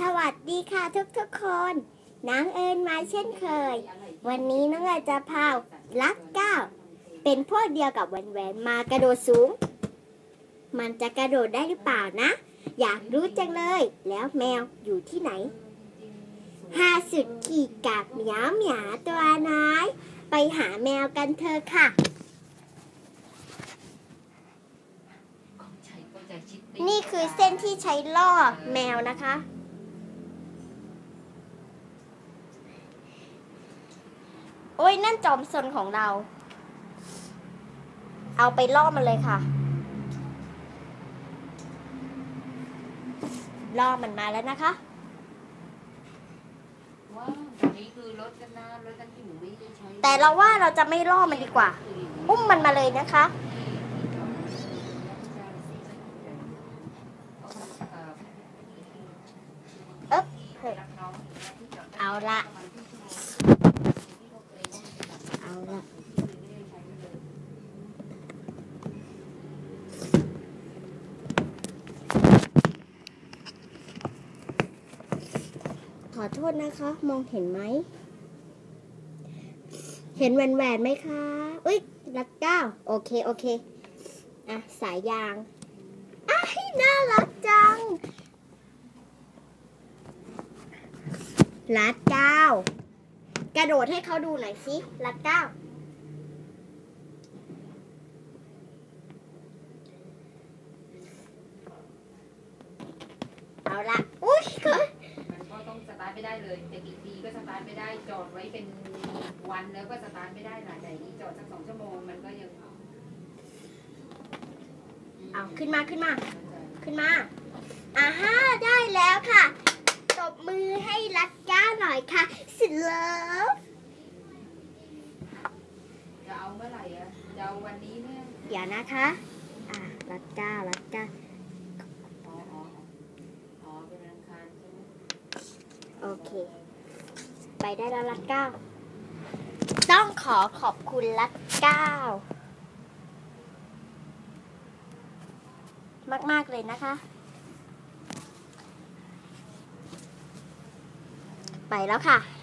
สวัสดีค่ะทุกทุกๆคนน้องเอิญมาเช่นเคย วันนี้น้องเอิญจะพาลักก้าวเป็นพวกเดียวกับแหวนแหวนมากระโดดสูง มันจะกระโดดได้หรือเปล่านะ อยากรู้จังเลย แล้วแมวอยู่ที่ไหนห้าสุดขีดกับเหมียวเหมียวตัวน้อย ไปหาแมวกันเถอะค่ะ นี่คือเส้นที่ใช้ล่อแมวนะคะ โอ้ยนั่นจอมสนของเรา เอาไปล่อมันเลยค่ะ ล่อมันมาแล้วนะคะ ว้าวตอนนี้คือรถกันนะรถกันที่หนูไม่ได้ใช้แต่เราว่าเราจะไม่ล่อมันดีกว่า อุ้มมันมาเลยนะคะ เอ๊บเอาละเอา ละขอโทษนะคะ มองเห็นไหม เห็นแหวนแหวนไหมคะ อุ้ยรัดเก้า โอเค โอเค อะ สายยางอ้ายน่ารักจังรัดเก้า กระโดดให้เขาดูหน่อยสิรัดเก้าเอาละอุ้ยเขามันก็ต้องสตาร์ทไม่ได้เลยแต่กี่ทีก็สตาร์ทไม่ได้จอดไว้เป็นวันแล้วก็สตาร์ทไม่ได้หลายแต่นี้จอดสักสองชั่วโมงมันก็ยังเอาขึ้นมาขึ้นมา ขึ้นมาอ่าฮะได้แล้วค่ะ ตบมือให้รัดก้าหน่อยค่ะ สิเลิฟ จะ เอาเมื่อไหร่อะจะเอาวันนี้เนี่ยเดี๋ยวนะคะ อ่ารัดก้ารัดก้าอ๋ออ๋ออ๋อเป็นวันอังคารใช่ไหมโอเค ไปได้แล้วรัดก้าต้องขอขอบคุณรัดก้ามาก ๆ เลยนะคะ ไปแล้วค่ะ